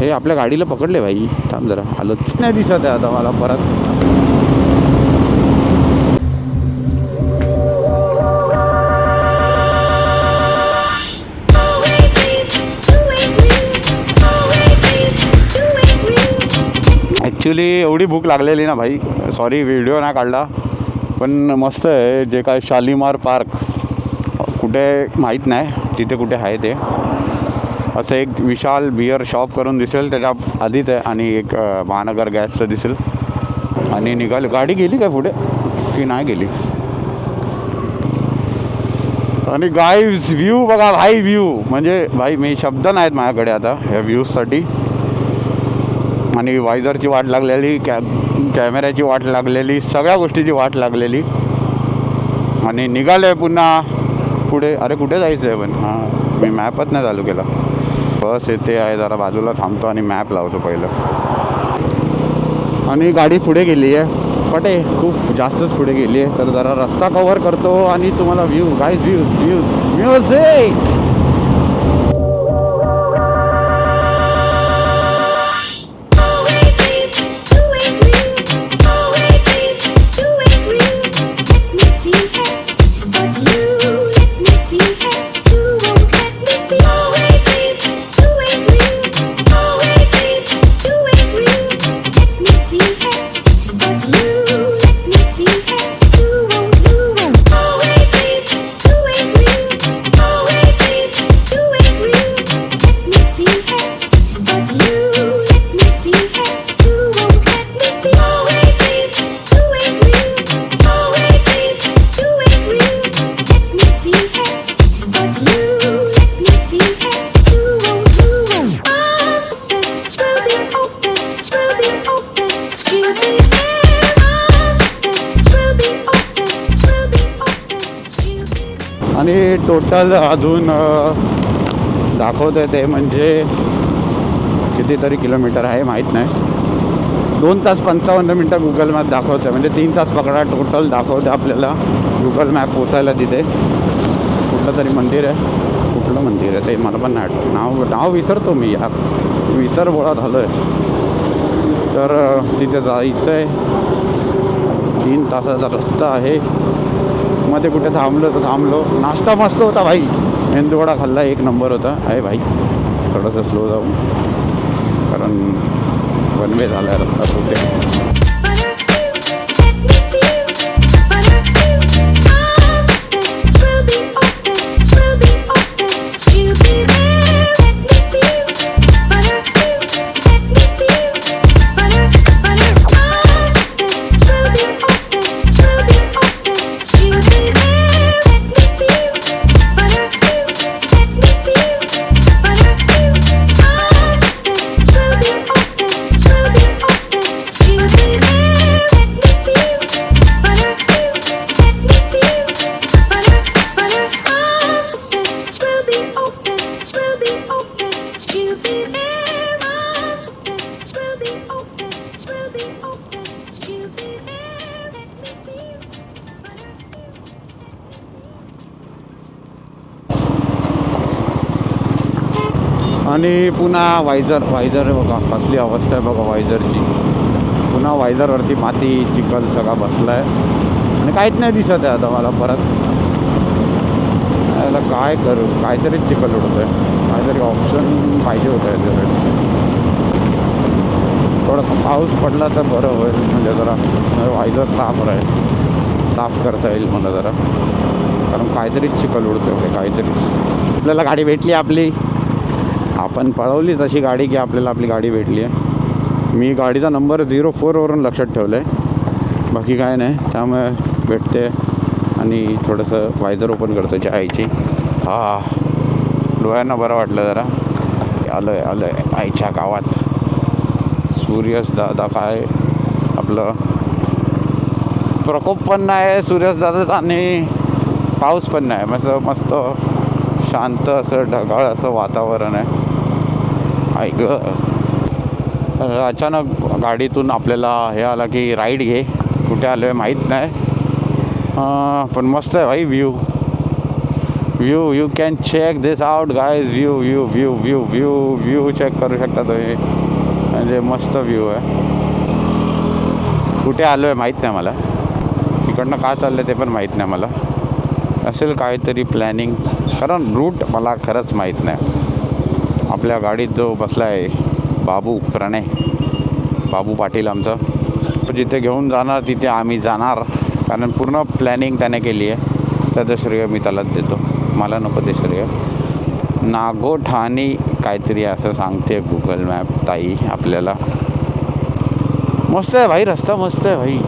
हे आपल्या गाडीला पकडले भाई. थांब जरा आलोच. नाही दिसत आहे आता मला परत. ॲक्च्युली एवढी भूक लागलेली ना भाई. सॉरी व्हिडिओ नाही काढला. पण मस्त आहे जे काय शालिमार पार्क. कुठे माहीत नाही तिथे कुठे आहे ते. असं एक विशाल बिअर शॉप करून दिसेल त्याच्या आधीच आहे आणि एक महानगर गॅसचं दिसेल. आणि निघाल. गाडी गेली काय पुढे? की नाही गेली? आणि गाय व्ह्यू बघा भाई व्ह्यू म्हणजे भाई मी शब्द नाहीत माझ्याकडे आता ह्या व्ह्यूजसाठी आणि वायझरची वाट लागलेली कॅ कॅमेऱ्याची वाट लागलेली सगळ्या गोष्टीची वाट लागलेली. आणि निघालं आहे पुन्हा पुढे. अरे कुठे जायचं आहे पण? हां मी मॅपच नाही चालू केला. बस येते आहे जरा बाजूला थांबतो आणि मॅप लावतो पहिलं. आणि गाडी पुढे गेली आहे. पटे खूप जास्तच पुढे गेली आहे. तर जरा रस्ता कव्हर करतो आणि तुम्हाला view guys views views music अजून दाखवते ते म्हणजे कितीतरी किलोमीटर आहे माहीत नाही. दोन तास पंचावन्न मिनटं गुगल मॅप दाखवतं म्हणजे तीन तास पकडा टोटल दाखवतं आपल्याला. गुगल मॅप पोचायला तिथे. कुठलं तरी मंदिर आहे. कुठलं मंदिर आहे ते मला पण नाही आठवत. नाव नाव विसरतो मी यार. विसर बोळा झालं आहे तर तिथे जायचं आहे तीन तासाचा रस्ता आहे. मध्ये कुठे थांबलो तर थांबलो. नाश्ता मस्त होता भाई. मेंदूवडा खाल्ला एक नंबर होता. आहे भाई. थोडंसं स्लो जाऊ कारण वनवे झाला रस्ता कुठे. पुन्हा वायझर वायझर आहे बघा कसली अवस्था आहे बघा वायझरची. पुन्हा वायझरवरती माती चिखल सगळा बसला आहे आणि काहीच नाही दिसत आहे आता मला परत. याला काय करू? काहीतरीच चिखल उडतोय. काहीतरी ऑप्शन पाहिजे होतं याच्यासाठी. थोडासा पाऊस पडला तर बरं होईल म्हणजे जरा वायझर साफ राहील. साफ करता येईल मला जरा. कारण काहीतरीच चिखल उडतं काहीतरीच आपल्याला गाडी भेटली आपली. आपण पळवली तशी गाडी की आपल्याला आपली गाडी भेटली आहे. मी गाडीचा नंबर झिरो फोरवरून लक्षात ठेवलं आहे बाकी काय नाही त्यामुळे भेटते. आणि थोडंसं वायझर ओपन करतो आईची. हा डोळ्यांना बरं वाटलं जरा. आलं आहे आलं आहे आईच्या गावात. सूर्यस दादा काय आपलं? प्रकोप पण नाही सूर्यस आणि पाऊस पण नाही. मस्त मस्त शांत असं ढगाळ असं वातावरण आहे. ऐक अचानक गाडीतून आपल्याला हे आला की राईड घे. कुठे आलो आहे माहीत नाही. पण मस्त आहे भाई view view you can check this out guys view view view view view view check करू शकता तुम्ही. म्हणजे मस्त व्ह्यू आहे. कुठे आलो आहे माहीत नाही मला. इकडनं का चाललं ते पण माहीत नाही मला. असेल काहीतरी प्लॅनिंग कारण रूट मला खरंच माहीत नाही. आपल्या गाडीत जो बसला आहे बाबू प्रणय बाबू पाटील आमचं. तो जिथे घेऊन जाणार तिथे आम्ही जाणार. कारण पूर्ण प्लॅनिंग त्याने केली आहे. त्याचं श्रेय मी त्यालाच देतो. मला नको ते श्रेय. नागोठाणी काहीतरी असं सांगते गुगल मॅप ताई आपल्याला. मस्त आहे भाई रस्ता मस्त आहे भाई.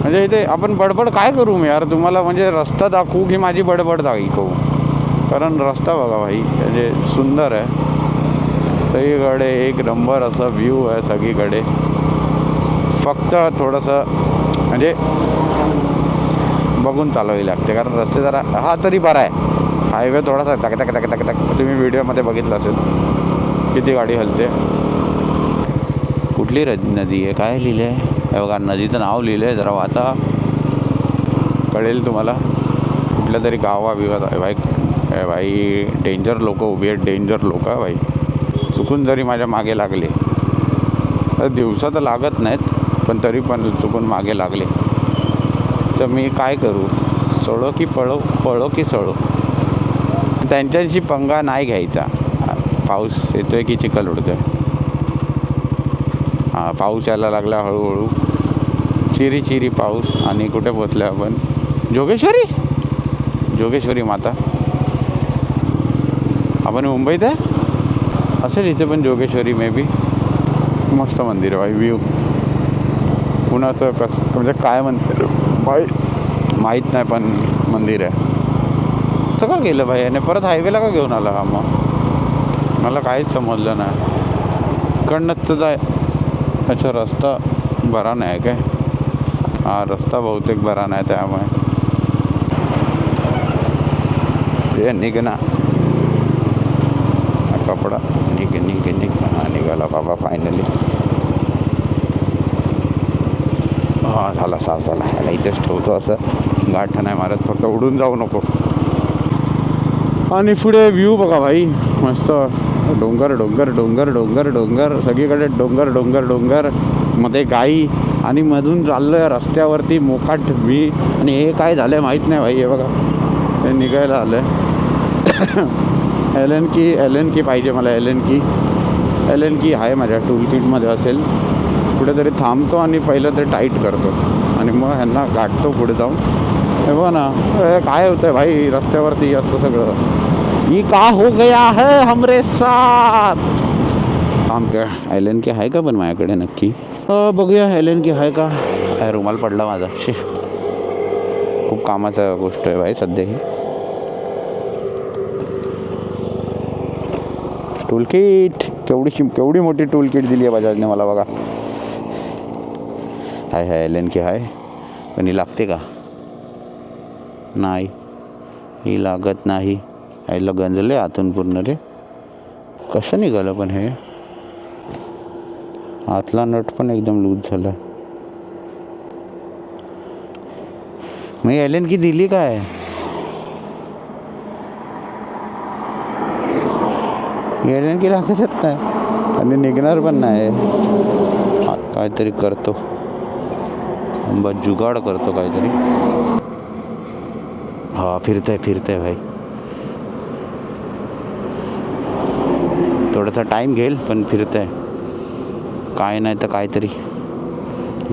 म्हणजे इथे आपण बडबड काय करू मी यार? तुम्हाला म्हणजे रस्ता दाखवू की माझी बडबड दाखवू? कारण रस्ता बघा भाई म्हणजे सुंदर आहे. सगळीकडे एक नंबर असा व्ह्यू आहे सगळीकडे. फक्त थोडंसं म्हणजे बघून चालवावी लागते. कारण रस्ते जरा हा तरी बरा आहे. हायवे थोडासा टक टक टक टक टक. तुम्ही व्हिडिओमध्ये बघितलं असेल. किती गाडी हलते. कुठली र नदी आहे? काय लिहिलं आहे बघा नदीचं नाव लिहिलं आहे जरा वाचा. कळेल तुम्हाला. कुठल्या तरी गावा बिवा बाईक भाई भाई. डेंजर लोक उभी आहेत डेंजर लोक भाई. चुकून जरी माझ्या मागे लागले तर दिवसा तर लागत नाहीत पण तरी पण चुकून मागे लागले. तर मी काय करू? सळो की पळो पळो की सळो. त्यांच्याशी पंगा नाही घ्यायचा. पाऊस येतो आहे की चिखल उडतोय? हा पाऊस यायला लागला हळूहळू. चिरी चिरी पाऊस आणि कुठे पोचल्या आपण? जोगेश्वरी? जोगेश्वरी माता. आपण मुंबईत आहे? असेल इथे पण जोगेश्वरी मे बी मस्त मंदिर आहे भाई व्ह्यू पुण्याचं कसं म्हणजे काय म्हणते? भाई. माहीत नाही पण मंदिर आहे. असं का गेलं भाई? याने परत हायवेला का घेऊन आला हा मग? मला काहीच समजलं नाही. इकडनंच तर जाय. अच्छा रस्ता बरा नाही काय? हा रस्ता बहुतेक बरा नाही त्यामुळे. ते निघ ना हा कपडा निघ निघ निघ झाला बाबा फायनली हा झाला साफ झाला. ह्याला इथेच ठेवतो असं. गाठ नाही मारत फक्त उडून जाऊ नको. आणि पुढे व्ह्यू बघा भाई. मस्त. डोंगर डोंगर डोंगर डोंगर डोंगर. सगळीकडे डोंगर डोंगर डोंगर. मध्ये गाई आणि मधून चाललं रस्त्यावरती मोकाट मी. आणि हे काय झालं आहे माहीत नाही भाई हे बघा. हे निघायला आलं आहे एल एन की एल एन की पाहिजे मला एल एन की. एल एन की आहे माझ्या टूल किटमध्ये असेल. कुठेतरी थांबतो आणि पहिलं ते टाईट करतो. आणि मग ह्यांना गाठतो पुढे जाऊन. हे बघ ना काय होतं आहे भाई रस्त्यावरती असं सगळं. ही का हो गया है हमरे साथ? आमच्या काय एल एन की आहे का पण माझ्याकडे नक्की? बघूया एल एन की आहे का? काय रुमाल पडला माझा. शे. खूप कामाचा गोष्ट आहे भाई सध्या ही टूल किट केवढीशी केवढी मोठी टूल किट दिली आहे बजाजने मला बघा. हाय हाय एल एन की हाय. पण ही लागते का? नाही. ही लागत नाही. आईला गंजले आतून पूर्ण रे. कसं निघालं पण हे? आतला नट पण एकदम लूज झाला मग एल एन की दिली काय एल एन की लागतच नाही. आणि निघणार पण नाही. काहीतरी करतो. बस जुगाड करतो काहीतरी. हा फिरतंय फिरतंय भाई. थोडासा टाईम घेईल पण फिरतंय. काय नाही तर काहीतरी.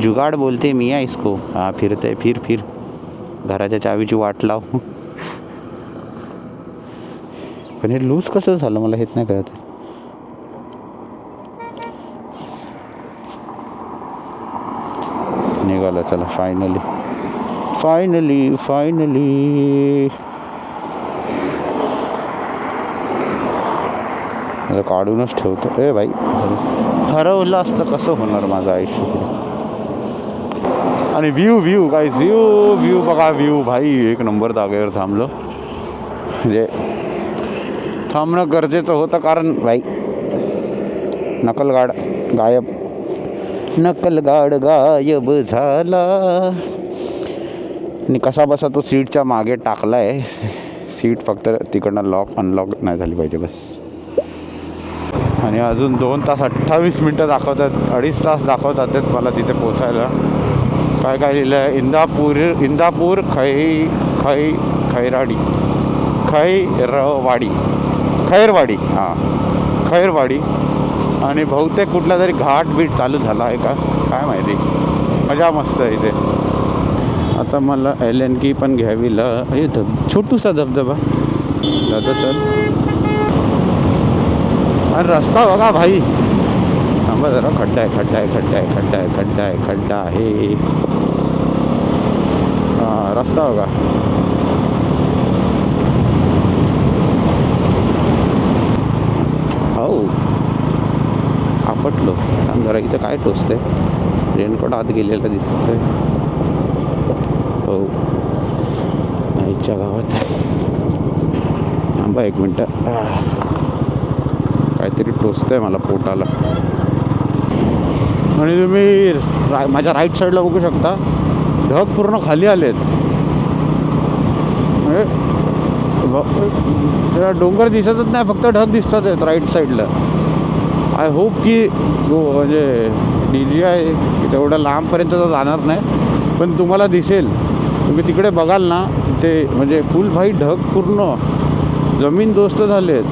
जुगाड बोलते मी या इसको. हा फिरतंय फिर फिर. घराच्या चावीची वाट लाव. पण हे लूज कसं झालं? मला हेच नाही कळत निघालं चला फायनली फायनली फायनली काढूनच ठेवतो. ए भाई हरवलं असतं कसं होणार माझं आयुष्य. आणि व्ह्यू व्ह्यू काय व्ह्यू व्ह्यू बघा व्ह्यू भाई एक नंबर जागेवर थांबलो. म्हणजे थांबणं गरजेचं होतं कारण भाई नकलगाड गायब. नकलगाड गायब झाला. आणि कसा बसा तो सीटच्या मागे टाकला आहे सीट फक्त तिकडनं लॉक अनलॉक नाही झाली पाहिजे बस. आणि अजून दोन तास अठ्ठावीस मिनटं दाखवतात अडीच तास दाखवतात मला तिथे पोचायला. काय काय लिहिलं आहे इंदापूर इंदापूर खै खै खैराडी. खैरवाडी. खैरवाडी हां. खैरवाडी. आणि बहुतेक कुठला तरी घाट बीट चालू झाला आहे का? काय माहिती. मजा मस्त आहे इथे. आता मला एल एन की पण घ्यावी ल हे धब छोटूसा धबधबा. दादा चल. अरे रस्ता बघा भाई. थांबा जरा. खड्डा आहे खड्डा आहे खड्डा आहे खड्डा आहे खड्डा आहे खड्डा आहे. हां रस्ता बघा हो आपटलो थांब जरा इथं काय टोचते? रेनकोट आत गेलेला दिसत हो. आहे हो. नाहीच्या गावात थांबा एक मिनटं. काहीतरी काहीतरी टोचतंय मला पोटाला. आणि तुम्ही रा माझ्या राईट साईडला बघू शकता. ढग पूर्ण खाली आलेत. म्हणजे डोंगर दिसतच नाही फक्त ढग दिसतात आहेत राईट साईडला आय होप की गो म्हणजे डी जी आय तेवढ्या लांबपर्यंत तर जाणार नाही. पण तुम्हाला दिसेल तुम्ही तिकडे बघाल ना ते म्हणजे फुल भाई ढग पूर्ण. जमीन दोस्त झाले आहेत.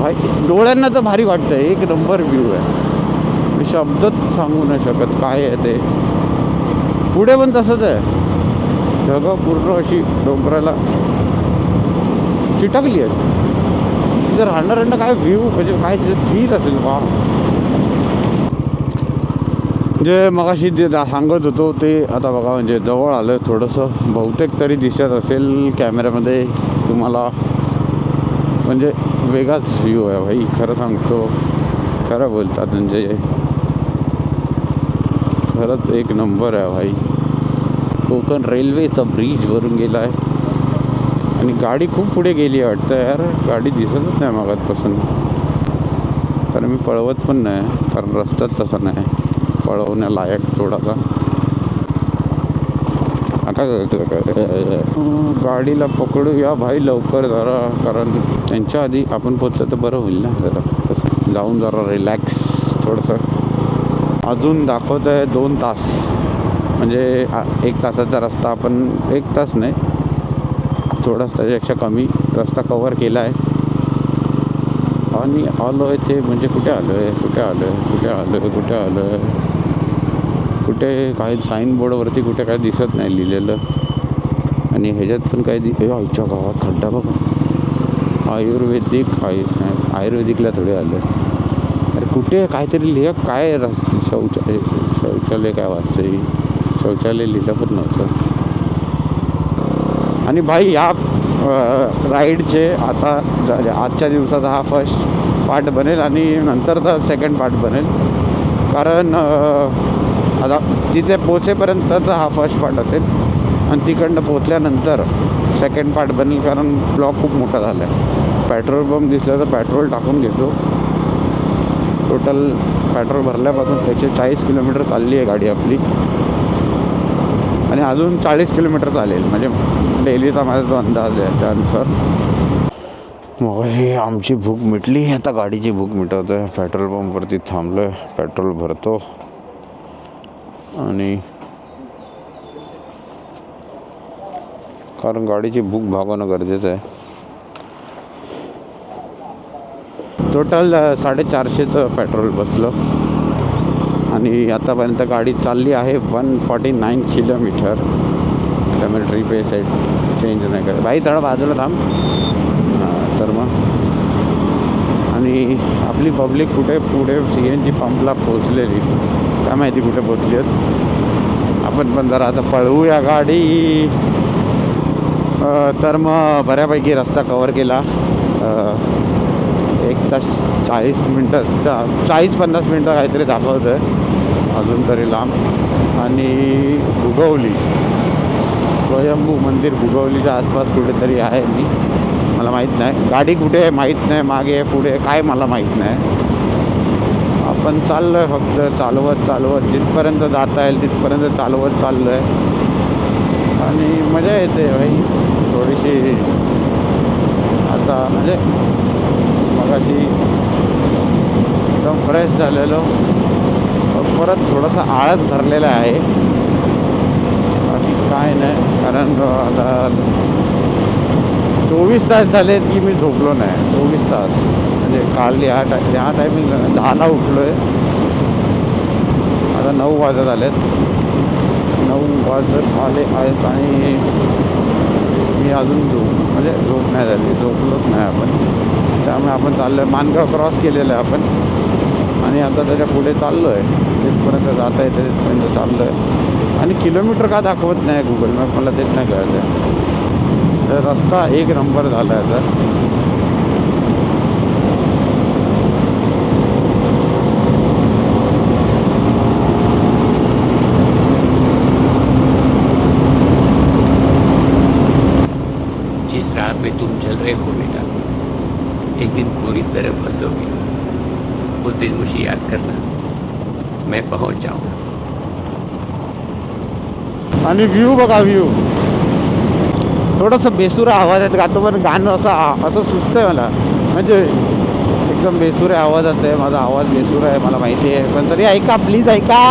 भाई डोळ्यांना तर भारी वाटतं एक नंबर व्ह्यू आहे. मी शब्दच सांगू नाही शकत काय आहे ते. पुढे पण तसंच आहे. ढगं पूर्ण अशी डोंगराला चिटकली आहेत. जर हंडर हंड काय व्ह्यू म्हणजे काय फील असेल बा जे मगाशी जे सांगत होतो ते आता बघा म्हणजे जवळ आलं थोडंसं बहुतेक तरी दिसत असेल कॅमेऱ्यामध्ये तुम्हाला. म्हणजे वेगळाच व्ह्यू आहे भाई खरं सांगतो खरं बोलतात म्हणजे. खरंच एक नंबर आहे भाई. कोकण रेल्वेचा ब्रिज भरून गेला आहे आणि गाडी खूप पुढे गेली आहे वाटतं यार. गाडी दिसतच नाही मागातपासून कारण मी पळवत पण नाही. कारण रस्ताच तसा नाही. पळवण्यालायक थोडासा. आता गाडीला पकडूया भाई लवकर जरा. कारण त्यांच्या आधी आपण पोचलं तर बरं होईल ना. जरा जाऊन जरा रिलॅक्स थोडंसं. अजून दाखवत आहे दोन तास. म्हणजे एक तासाचा रस्ता आपण एक तास नाही. थोडासा त्याच्यापेक्षा कमी रस्ता कवर केला आहे. आणि आलो आहे ते म्हणजे कुठे आलो आहे कुठे आलो आहे कुठे आलो आहे कुठे आलो आहे कुठे काही साईन बोर्डवरती कुठे काय दिसत नाही लिहिलेलं. आणि ह्याच्यात पण काही दि आईच्या गावात खड्डा बघा. आयुर्वेदिक आयु आयुर्वेदिकला थोडे आलं. अरे कुठे? काहीतरी लिह. काय रस शौचालय शौचालय काय वाचतं शौचालय लिहिलं पण नव्हतं. आणि भाई या राईडचे आता आजच्या दिवसाचा हा फर्स्ट पार्ट बनेल आणि नंतरचा सेकंड पार्ट बनेल. कारण आता तिथे पोचेपर्यंतचा हा फर्स्ट पार्ट असेल आणि तिकडनं पोचल्यानंतर सेकंड पार्ट बनेल कारण ब्लॉक खूप मोठा झाला आहे पेट्रोल पंप दिसला तर पेट्रोल टाकून घेतो. टोटल पेट्रोल भरल्यापासून एकशे चाळीस किलोमीटर चालली आहे गाडी आपली. आणि अजून चाळीस किलोमीटर चालेल. म्हणजे डेलीचा माझा जो अंदाज आहे त्यानुसार. मग ही आमची भूक मिटली. आता गाडीची भूक मिटवत आहे पेट्रोल पंपवरती थांबलो आहे पेट्रोल भरतो. आणि कारण गाडीची भूक भागवणं गरजेचं आहे. टोटल साडेचारशेचं पेट्रोल बसलं. आणि आतापर्यंत गाडी चालली आहे वन फॉर्टी नाईन किलोमीटर. त्यामुळे ट्रिप आहे साईड चेंज नाही करत. बाई थोडा बाजूला थांब. तर मग. आणि आपली पब्लिक कुठे? पुढे सी एन जी पंपला पोचलेली काय माहिती कुठे पोचली आहेत. आपण पण जरा आता पळवूया गाडी. तर मग बऱ्यापैकी रस्ता कवर केला. एक तास चाळीस मिनटं चाळीस पन्नास मिनटं काहीतरी दाखवतं आहे अजून तरी लांब. आणि भुगवली. स्वयंभू मंदिर भुगवलीच्या आसपास कुठेतरी आहे मी. मला माहीत नाही. गाडी कुठे आहे माहीत नाही. मागे पुढे काय मला माहीत नाही. आपण चाललो आहे फक्त. चालवत चालवत. जिथपर्यंत जाता येईल तिथपर्यंत चालवत चाललो आहे आणि मजा येते भाई. थोडीशी आता म्हणजे मगाशी एकदम फ्रेश झालेलो. परत थोडंसं आळस धरलेलं आहे. बाकी काय नाही कारण आता चोवीस तास झाले की मी झोपलो नाही. चोवीस तास. म्हणजे काल या टाय या टायमिंग दहाला उठलो आहे आता नऊ वाजत आलेत. नऊ वाजत आले आहेत आणि मी अजून झोप म्हणजे झोप नाही झाली. झोपलोच नाही आपण. त्यामुळे आपण चाललो आहे मानगाव क्रॉस केलेलं आहे आपण. आणि आता त्याच्या पुढे चाललो आहे तिथपर्यंत जाता येते तिथपर्यंत चाललो आहे आणि किलोमीटर का दाखवत नाही गुगल मॅप मला तेच नाही कळत आहे तर रस्ता एक नंबर झाला आहे आता. जिस राह पे तुम चल रहे हो बेटा एक दिन पूरी तरह फंसोगे। उस दिन मुझे याद करना। मैं पहुंच जाऊंगा। आणि व्ह्यू बघा व्ह्यू थोडंसं बेसुरा आवाजात गातो पण गाणं असं असं असं सुचतंय मला. म्हणजे एकदम बेसुऱ्या आवाजात आहे माझा आवाज बेसुरा आहे मला माहिती आहे. पण तरी ऐका प्लीज ऐका.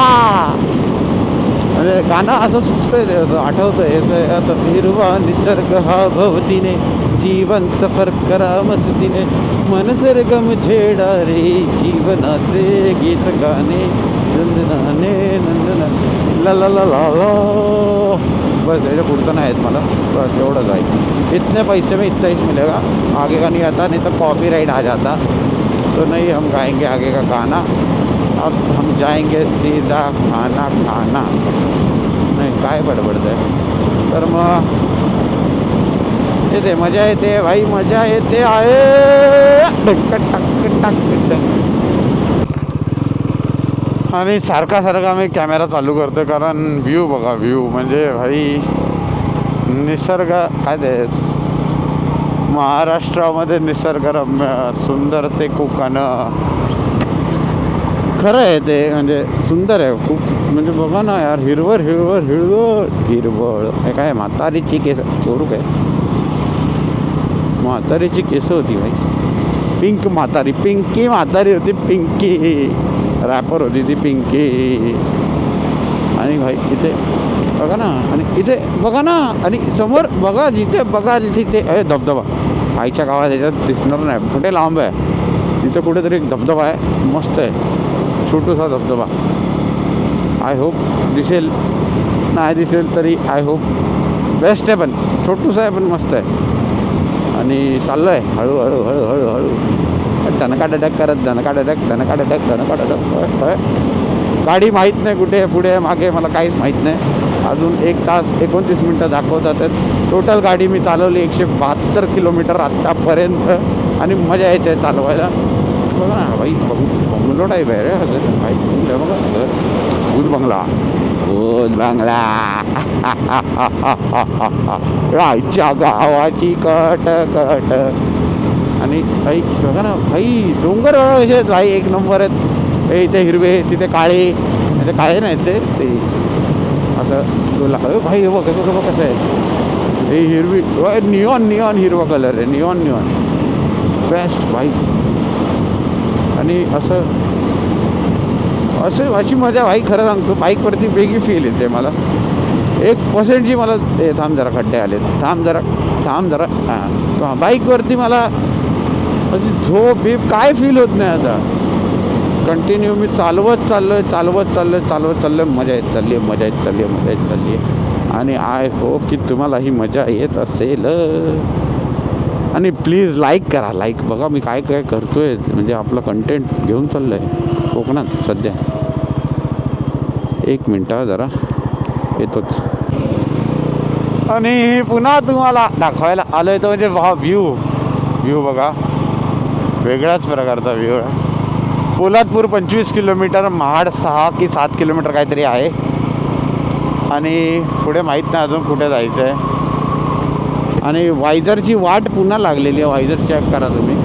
म्हणजे गाणं असं सुचतंय ते असं आठवतंय असं हिरवा निसर्ग हा भवतीने. जीवन सफर करा मस्तीने. मन सरगम छेडा रे जीवनाचे गीत गाणे. नंदनाने नंदना ला ला ला ला ला. बस याच्या पुढचं नाही आहेत मला. बस एवढंच आहे. इतने पैसे में इतना ही मिलेगा आगे का नहीं आता? नहीं तो कॉपी राइट आ जाता तो नहीं हम गाएंगे आगे का गाना. अब हम जाएंगे सीधा खाना खाना. नाही काय बडबडत आहे? तर मग येते मजा येते भाई मजा येते आहे. आणि सारखा सारखा मी कॅमेरा चालू करतो कारण व्ह्यू बघा व्ह्यू म्हणजे भाई निसर्ग काय ते महाराष्ट्रामध्ये निसर्गरम्य सुंदर ते कोकण. खरं आहे ते म्हणजे सुंदर आहे खूप म्हणजे बघा ना यार हिरवळ हिरवळ हिरवळ हिरवळ. हे काय म्हातारीची केस चोरू काय? म्हातारीची केसं होती भाई पिंक म्हातारी पिंकी म्हातारी होती पिंकी. रॅपर होती ती पिंकी. आणि भाई इथे बघा ना आणि इथे बघा ना आणि समोर बघा जिथे बघा तिथे अरे धबधबा. आईच्या गावात याच्यात दिसणार नाही. कुठे लांब आहे? तिथे कुठेतरी एक धबधबा आहे. मस्त आहे. छोटूसा धबधबा. आय होप दिसेल. नाही दिसेल तरी आय होप बेस्ट आहे पण. छोटूसा आहे पण मस्त आहे. आणि चाललं आहे हळूहळू हळूहळू हळू दणका डडक करत दणका डडक दणका डडक दणका डडक होय, होय. गाडी माहीत नाही कुठे पुढे मागे मला काहीच माहीत नाही. अजून एक तास एकोणतीस मिनटं दाखवतात. आहेत टोटल गाडी मी चालवली एकशे बहात्तर किलोमीटर आत्तापर्यंत आणि मजा येते चालवायला. बघा ना भाई बघू बंगलो आहे रे असं भाई बंगला बघा. भूत बंगला भूत बंगला रायच्या गावाची कट कट आणि भाई बघा ना भाई डोंगर असे भाई एक नंबर आहेत हे इथे हिरवे तिथे काळे ते काळे नाहीत ते ते असं तुला भाई हे बघ कसं बघ कसं आहे हे हिरवी नियॉन नियॉन हिरवा कलर आहे नियॉन नियॉन बेस्ट भाई आणि असं असं अशी मजा बाईक खरं सांगतो बाईकवरती वेगळी फील येते मला. एक पर्सेंटची मला ते थांब जरा खड्डे आले थांब जरा थांब जरा. हां. बाईकवरती मला म्हणजे झोप बीप काय फील होत नाही आता. कंटिन्यू मी चालवत चाललो आहे चालवत चाललो आहे चालवत चाललो आहे मजा येत चालली आहे मजा येत चालली आहे मजा येत चालली आहे आणि आय होप की तुम्हाला ही मजा येत असेल. आणि प्लीज लाईक करा. लाईक बघा मी काय काय करतो आहे म्हणजे आपलं कंटेंट घेऊन चाललं आहे कोकणात सध्या. एक मिनटं जरा. येतोच. आणि पुन्हा तुम्हाला दाखवायला आलो आहे तर म्हणजे हा व्ह्यू व्ह्यू बघा. वेगळ्याच प्रकारचा व्ह्यू आहे. पोलादपूर पंचवीस किलोमीटर महाड सहा की सात किलोमीटर काहीतरी आहे. आणि पुढे माहीत नाही अजून कुठे जायचं आहे आणि वायझरची वाट पुन्हा लागलेली आहे. वायझर चेक करा तुम्ही.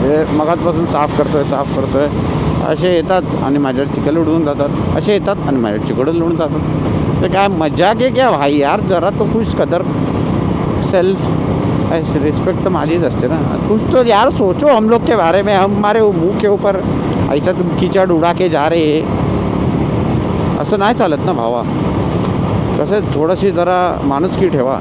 हे मगातपासून साफ करतो आहे साफ करतो आहे असे येतात आणि माझ्यावर चिखल उडवून जातात. असे येतात आणि माझ्यावर चिकड उडून जातात. तर काय मजाक आहे क्या भाई? यार जरा तो खुश कदर. सेल्फ रिस्पेक्ट तो माझीच असते ना. कुछ तो यार सोचो हम लोग के बारे में. हम हमारे मुंह के ऊपर ऐसा तुम कीचड़ उड़ा के जा रे असं नाही चालत ना भावा. कसं थोडंशी थोडीशी जरा माणुसकी ठेवा.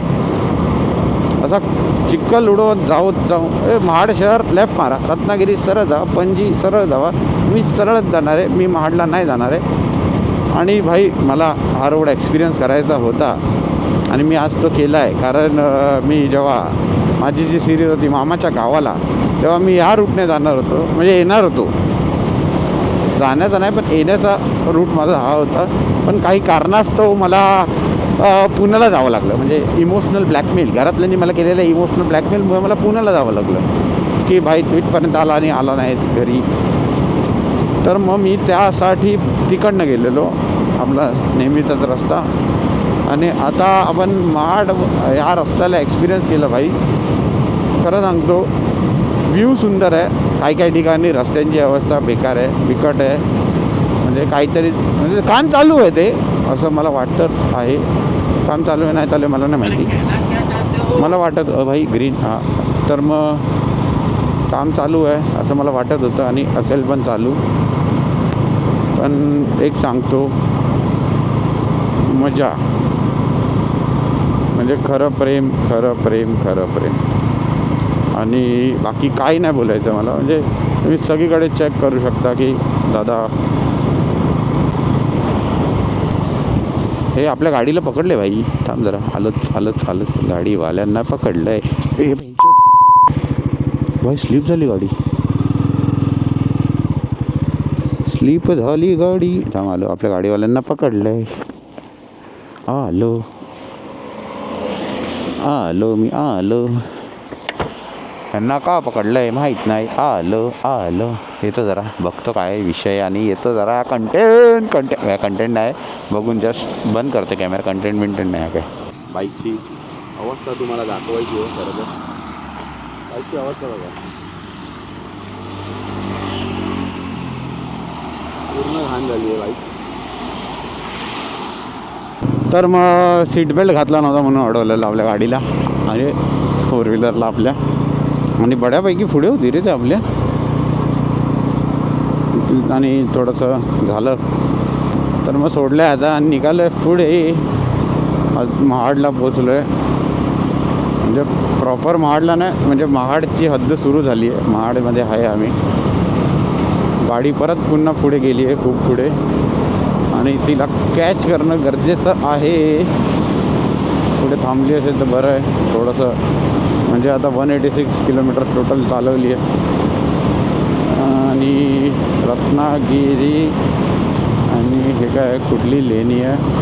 असा चिखल उडवत जावत जाऊ ए महाड शहर लेफ्ट मारा. रत्नागिरी सरळ जावा पणजी सरळ जावा. मी सरळच जाणार आहे मी महाडला नाही जाणार आहे. आणि भाई मला हा रोड एक्सपिरियन्स करायचा होता. आणि मी आज तो केला आहे कारण मी जेव्हा माझी जी सिरीज होती मामाच्या गावाला तेव्हा मी ह्या रूटने जाणार होतो. म्हणजे येणार होतो. जाण्याचा नाही पण येण्याचा रूट माझा हा होता. पण काही कारणास्तव मला पुण्याला जावं लागलं. म्हणजे इमोशनल ब्लॅकमेल घरातल्यांनी मला केलेलं इमोशनल ब्लॅकमेलमुळे मला पुण्याला जावं लागलं. की भाई तू इथपर्यंत आला आणि आला नाहीस घरी. तर मग मी त्यासाठी तिकडनं गेलेलो. आपला नेहमीचाच रस्ता. आणि आता आपण महाड या रस्त्याला एक्सपिरियन्स केलं भाई. खरं सांगतो व्ह्यू सुंदर आहे. काही काही ठिकाणी रस्त्यांची अवस्था बेकार आहे बिकट आहे. म्हणजे काहीतरी म्हणजे काम चालू आहे ते. असं मला वाटतं आहे. काम चालू आहे नाही चालू आहे मला नाही माहिती. मला वाटत भाई ग्रीन हां. तर मग काम चालू आहे असं मला वाटत होतं आणि असेल पण चालू. पण एक सांगतो मजा. म्हणजे खरं प्रेम खरं प्रेम खरं प्रेम. आणि बाकी काही नाही बोलायचं मला. म्हणजे तुम्ही सगळीकडे चेक करू शकता की दादा हे आपल्या गाडीला पकडले भाई. थांब जरा. हालत चालत चालत गाडीवाल्यांना पकडलं आहे भाई स्लीप झाली गाडी. स्लीप झाली गाडी. थांब आलो. आपल्या गाडीवाल्यांना पकडलं आहे आलो. आलो मी आलो. त्यांना का पकडलं आहे माहीत नाही. आलो आलो. येतो जरा बघतो काय विषय आणि येतो जरा कंटेंट कंटेंट कंटेंट नाही. बघून जस्ट बंद करते कॅमेरा कंटेंट बिंटेंट नाही काय. बाईकची अवस्था तुम्हाला दाखवायची आहे खरं तर. बाईकची अवस्था बघा. पूर्ण घाण झाली आहे बाईक. तर मग सीट बेल्ट घातला नव्हता म्हणून अडवलेलं आपल्या गाडीला. आणि फोर व्हीलरला आपल्या. आणि बऱ्यापैकी पुढे होती रे ते आपल्या. आणि थोडंसं झालं. तर मग सोडलं आहे आता आणि निघालं पुढे. महाडला पोचलो आहे म्हणजे प्रॉपर महाडला नाही म्हणजे महाडची हद्द सुरू झाली आहे. महाडमध्ये आहे आम्ही. गाडी परत पुन्हा पुढे गेली आहे खूप पुढे. आणि तिला कॅच करणं गरजेचं आहे. पुढे थांबली असेल तर बरं आहे. थोडंसं. म्हणजे आता one eighty six kilometre total चालवली आहे. रत्नागिरी आणि हे काय कुठली लेणी आहे?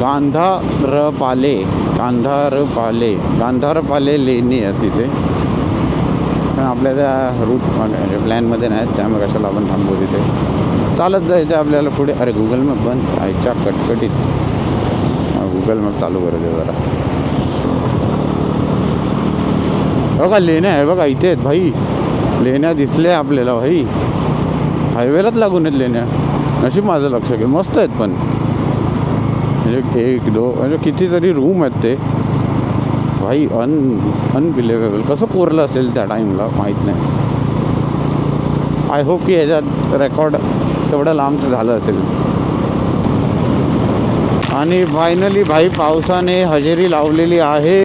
गांधारपाले गांधारपाले गांधारपाले लेणी आहे तिथे. पण आपल्या त्या रूट प्लॅनमध्ये म्हणजे नाही त्यामुळे कशाला आपण थांबू तिथे. चालत जायचं आपल्याला पुढे. अरे गुगल मॅप बंद. आयच्या कटकटीत. गुगल मॅप चालू करू दे जरा. बघा लेण्या आहे बघा इथे आहेत भाई. लेण्या दिसल्या आपल्याला भाई. हायवेलाच लागून आहेत लेण्या. नशीब माझं लक्ष घे. मस्त आहेत पण. म्हणजे एक दो म्हणजे कितीतरी रूम आहेत ते. भाई अन अनबिलिव्हेबल कसं कोरलं असेल त्या टाईमला माहीत नाही. आय होप की ह्याच्यात रेकॉर्ड तेवढं लांबचं झालं असेल. आणि फायनली भाई पावसाने हजेरी लावलेली आहे.